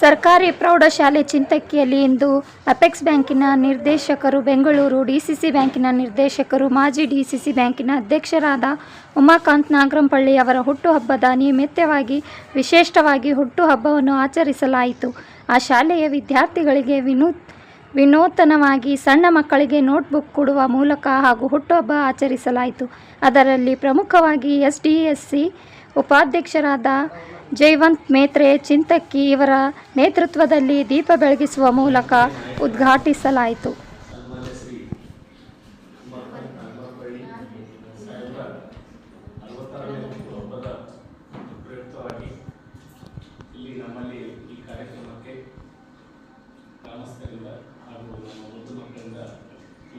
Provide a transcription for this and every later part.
ಸರ್ಕಾರಿ ಪ್ರೌಢಶಾಲೆ ಚಿಂತಕಿಯಲ್ಲಿ ಇಂದು ಅಪೆಕ್ಸ್ ಬ್ಯಾಂಕಿನ ನಿರ್ದೇಶಕರು, ಬೆಂಗಳೂರು ಡಿಸಿಸಿ ಬ್ಯಾಂಕಿನ ನಿರ್ದೇಶಕರು, ಮಾಜಿ ಡಿಸಿಸಿ ಬ್ಯಾಂಕಿನ ಅಧ್ಯಕ್ಷರಾದ ಉಮಾಕಾಂತ್ ನಾಗರಂಪಳ್ಳಿ ಅವರ ಹುಟ್ಟುಹಬ್ಬದ ನಿಮಿತ್ತವಾಗಿ ವಿಶೇಷವಾಗಿ ಹುಟ್ಟುಹಬ್ಬವನ್ನು ಆಚರಿಸಲಾಯಿತು. ಆ ಶಾಲೆಯ ವಿದ್ಯಾರ್ಥಿಗಳಿಗೆ ವಿನೂ ವಿನೂತನವಾಗಿ ಸಣ್ಣ ಮಕ್ಕಳಿಗೆ ನೋಟ್ಬುಕ್ ಕೊಡುವ ಮೂಲಕ ಹಾಗೂ ಹುಟ್ಟುಹಬ್ಬ ಆಚರಿಸಲಾಯಿತು. ಅದರಲ್ಲಿ ಪ್ರಮುಖವಾಗಿ ಎಸ್ ಡಿ ಎಸ್ ಸಿ ಉಪಾಧ್ಯಕ್ಷರಾದ ಜಯವಂತ್ ಮೇತ್ರೆ ಚಿಂತಕ್ಕಿ ಇವರ ನೇತೃತ್ವದಲ್ಲಿ ದೀಪ ಬೆಳಗಿಸುವ ಮೂಲಕ ಉದ್ಘಾಟಿಸಲಾಯಿತು.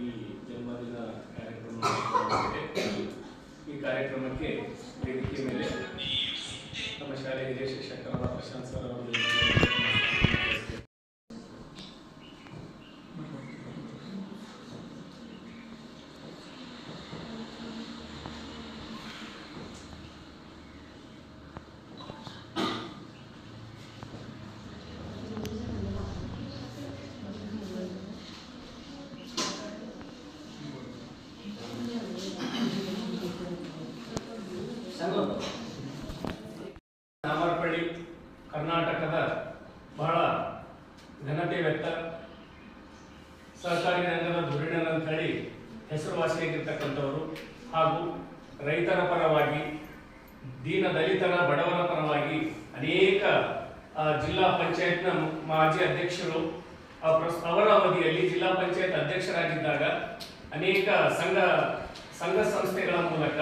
ಈ ಜನ್ಮದಿನ ಕಾರ್ಯಕ್ರಮ ಈ ಕಾರ್ಯಕ್ರಮಕ್ಕೆ ವೇದಿಕೆ ಮೇಲೆ ನಮ್ಮ ಶಾಲೆಯ ಹಿರಿಯ ಶಿಕ್ಷಕರಾದ ಪ್ರಶಾಂತ್ ಸರ್ ಅವರು ನಾಮರ್ಪಳ್ಳಿ ಕರ್ನಾಟಕದ ಬಹಳ ಘನತೆ ವ್ಯಕ್ತ. ಸಹಕಾರಿ ರಂಗದ ಧುರೀಣರಂತ ಹೇಳಿ ಹೆಸರುವಾಸಿಯಾಗಿರ್ತಕ್ಕಂಥವರು ಹಾಗೂ ರೈತರ ಪರವಾಗಿ, ದೀನ ದಲಿತರ ಬಡವರ ಪರವಾಗಿ ಅನೇಕ ಜಿಲ್ಲಾ ಪಂಚಾಯತ್ನ ಮಾಜಿ ಅಧ್ಯಕ್ಷರು ಅವರ ಅವಧಿಯಲ್ಲಿ ಜಿಲ್ಲಾ ಪಂಚಾಯತ್ ಅಧ್ಯಕ್ಷರಾಗಿದ್ದಾಗ ಅನೇಕ ಸಂಘ ಸಂಘ ಸಂಸ್ಥೆಗಳ ಮೂಲಕ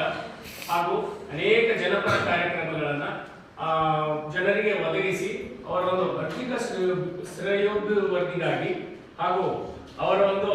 ಹಾಗೂ ಅನೇಕ ಜನಪರ ಕಾರ್ಯಕ್ರಮಗಳನ್ನು ಜನರಿಗೆ ಒದಗಿಸಿ ಅವರ ಒಂದು ಆರ್ಥಿಕ ಶ್ರೇಯೋಭಿವೃದ್ಧಿಗಾಗಿ ಹಾಗೂ ಅವರ ಒಂದು